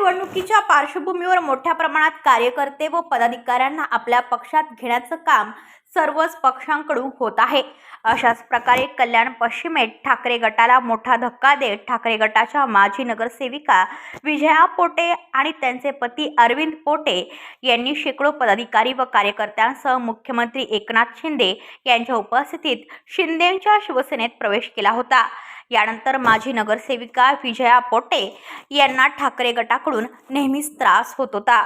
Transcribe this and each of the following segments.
निवडणुकीच्या पार्श्वभूमीवर मोठ्या प्रमाणात कार्यकर्ते व पदाधिकाऱ्यांना आपल्या पक्षात घेण्याचं काम सर्वच पक्षांकडून होत आहे. अशाच प्रकारे कल्याण पश्चिमेत ठाकरे गटाला मोठा धक्का देत ठाकरे गटाच्या माजी नगरसेविका विजया पोटे आणि त्यांचे पती अरविंद पोटे यांनी शेकडो पदाधिकारी व कार्यकर्त्यांसह मुख्यमंत्री एकनाथ शिंदे यांच्या उपस्थितीत शिंदेंच्या शिवसेनेत प्रवेश केला होता. यानंतर माजी नगरसेविका विजया पोटे यांना ठाकरे गटाकडून नेहमीच त्रास होत होता.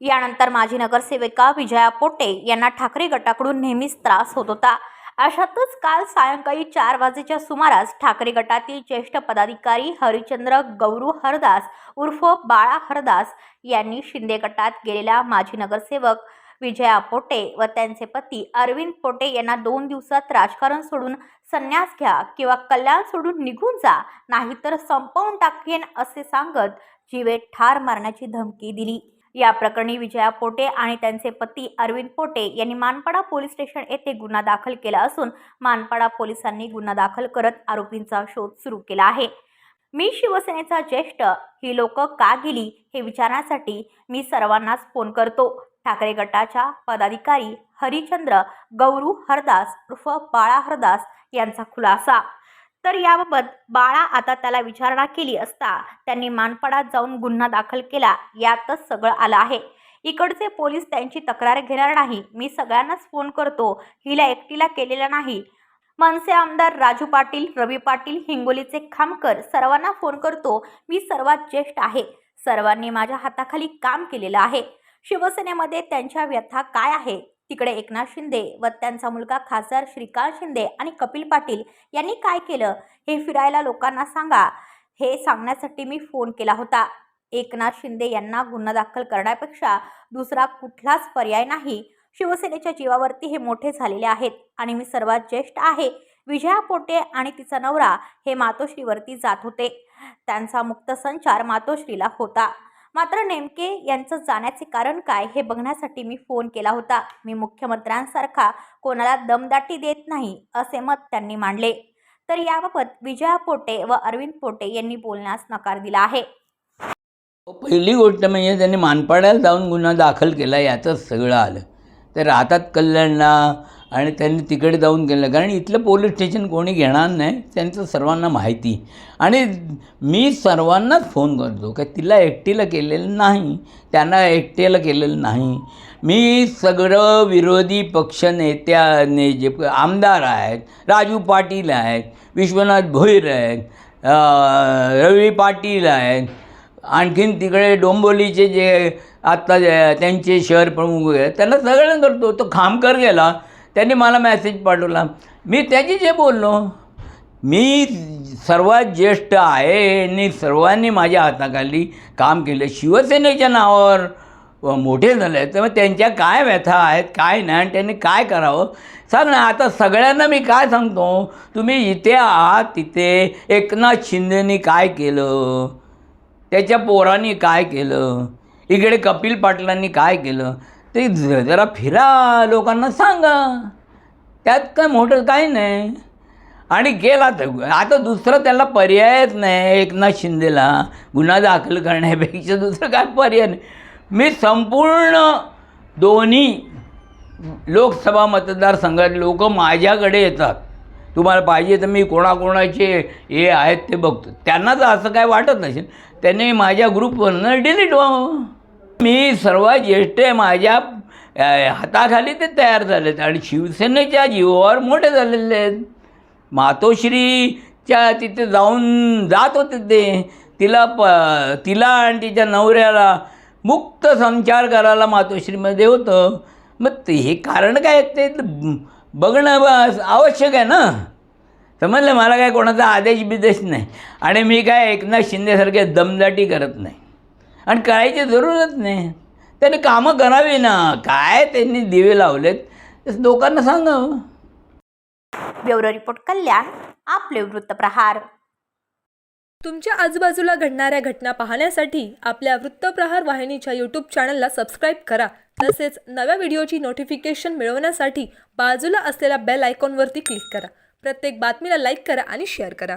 यानंतर माजी नगरसेविका विजया पोटे यांना ठाकरे गटाकडून नेहमीच त्रास होत होता. अशातच काल सायंकाळी चार वाजेच्या सुमारास ठाकरे गटातील ज्येष्ठ पदाधिकारी हरिचंद्र गौरू हरदास उर्फ बाळा हरदास यांनी शिंदे गटात गेलेल्या माजी नगरसेवक विजया पोटे व त्यांचे पती अरविंद पोटे यांना दोन दिवसात राजकारण सोडून संन्यास घ्या किंवा कल्याण सोडून निघून जा नाहीतर संपवून टाकेन असे सांगत जीवे ठार मारण्याची धमकी दिली. या प्रकरणी विजया पोटे आणि त्यांचे पती अरविंद पोटे यांनी मानपाडा पोलीस स्टेशन येथे गुन्हा दाखल केला असून मानपाडा पोलिसांनी गुन्हा दाखल करत आरोपींचा शोध सुरू केला आहे. मी शिवसेनेचा ज्येष्ठ ही लोक का गेली हे विचारण्यासाठी मी सर्वांनाच फोन करतो. ठाकरे गटाच्या पदाधिकारी हरिचंद्र गौरू हरदास उर्फ बाळा हरदास यांचा खुलासा. तर याबाबत बाळा आता त्याला विचारणा केली असता त्यांनी मानपाडात जाऊन गुन्हा दाखल केला यातच सगळं आलं आहे. इकडचे पोलीस त्यांची तक्रार घेणार नाही मी सगळ्यांनाच फोन करतो हिला एकटीला केलेला नाही. मनसे आमदार राजू पाटील रवी पाटील हिंगोलीचे खामकर सर्वांना फोन करतो मी सर्वात ज्येष्ठ आहे. सर्वांनी माझ्या हाताखाली काम केलेलं आहे. शिवसेनेमध्ये त्यांच्या व्यथा काय आहे? तिकडे एकनाथ शिंदे व त्यांचा मुलगा खासदार श्रीकांत शिंदे आणि कपिल पाटील यांनी काय केलं? हे फिरायला लोकांना सांगा. हे सांगण्यासाठी मी फोन केला होता. एकनाथ शिंदे यांना गुन्हा दाखल करण्यापेक्षा दुसरा कुठलाच पर्याय नाही. शिवसेनेच्या जीवावरती हे मोठे झालेले आहेत आणि मी सर्वात ज्येष्ठ आहे. विजया पोटे आणि तिचा नवरा हे मातोश्रीवरती जात होते. त्यांचा मुक्त संचार मातोश्रीला होता. मात्र नेमके यांचं जाण्याचे कारण काय हे बघण्यासाठी मी फोन केला होता. मी मुख्यमंत्र्यांसारखा कोणाला दमदाटी देत नाही असे मत त्यांनी मांडले. तर याबाबत विजया पोटे व अरविंद पोटे यांनी बोलण्यास नकार दिला आहे. पहिली गोष्ट म्हणजे त्यांनी मानपाड्याला जाऊन गुन्हा दाखल केला याचंच सगळं आलं. तर राहतात कल्याणला आणि त्यांनी तिकडे जाऊन गेलं. कारण इथलं पोलीस स्टेशन कोणी घेणार नाही त्यांचं सर्वांना माहिती. आणि मी सर्वांनाच फोन करतो का तिला एकटीला केलेलं नाही त्यांना एकटेला केलेलं नाही. मी सगळं विरोधी पक्ष नेत्याने जे आमदार आहेत राजू पाटील आहेत विश्वनाथ भोईर आहेत रवी पाटील आहेत आणखीन तिकडे डोंबोलीचे जे आत्ता त्यांचे शहर प्रमुख आहेत त्यांना सगळ्यांना करतो. तो खामकर गेला त्यांनी मला मेसेज पाठवला. मी त्याची जे बोललो मी सर्वात ज्येष्ठ आहे आणि सर्वांनी माझ्या हाताखाली काम केलं. शिवसेनेच्या नावावर मोठे झाले तर मग त्यांच्या काय व्यथा आहेत काय नाही आणि त्यांनी काय करावं? सांग ना आता सगळ्यांना मी काय सांगतो? तुम्ही इथे आहात तिथे एकनाथ शिंदेनी काय केलं? त्याच्या पोरांनी काय केलं? इकडे कपिल पाटलांनी काय केलं? ते ज- जरा फिरा लोकांना सांगा. त्यात काय मोठं काही नाही. आणि गेला तर आता दुसरं त्याला पर्यायच नाही एकनाथ शिंदेला. गुन्हा दाखल करण्यापेक्षा दुसरं काय पर्याय नाही. मी संपूर्ण दोन्ही लोकसभा मतदारसंघात लोक माझ्याकडे येतात. तुम्हाला पाहिजे तर मी कोणाकोणाचे हे आहेत ते बघतो. त्यांना तर असं काय वाटत नसेल. त्यांनी माझ्या ग्रुपवरनं डिलीट व्हावं. मी सर्वात ज्येष्ठ माझ्या हाताखाली ते तयार झालेत आणि शिवसेनेच्या जीवावर मोठे झालेले आहेत. मातोश्रीच्या तिथे जाऊन जात होते ते. तिला प तिला आणि तिच्या नवऱ्याला मुक्त संचार करायला मातोश्रीमध्ये होतं. मग ते हे कारण काय ते बघणं बस आवश्यक आहे ना? समजलं मला काय कोणाचा आदेश बिदेश नाही. आणि मी काय एकनाथ शिंदेसारखे दमदाटी करत नाही. आणि करायची जरूरच नाही. त्यांनी कामं करावी ना. काय त्यांनी दिवे लावलेत? लोकांना सांगावं ब्युरो रिपोर्ट कल्याण आपले वृत्तप्रहार तुमच्या आजूबाजूला घडणाऱ्या घटना पाहण्यासाठी आपल्या वृत्तप्रहार वाहिनीच्या यूट्यूब चॅनलला सबस्क्राईब करा. तसेच नव्या व्हिडिओची नोटिफिकेशन मिळवण्यासाठी बाजूला असलेल्या बेल आयकॉनवरती क्लिक करा. प्रत्येक बातमीला लाईक करा आणि शेअर करा.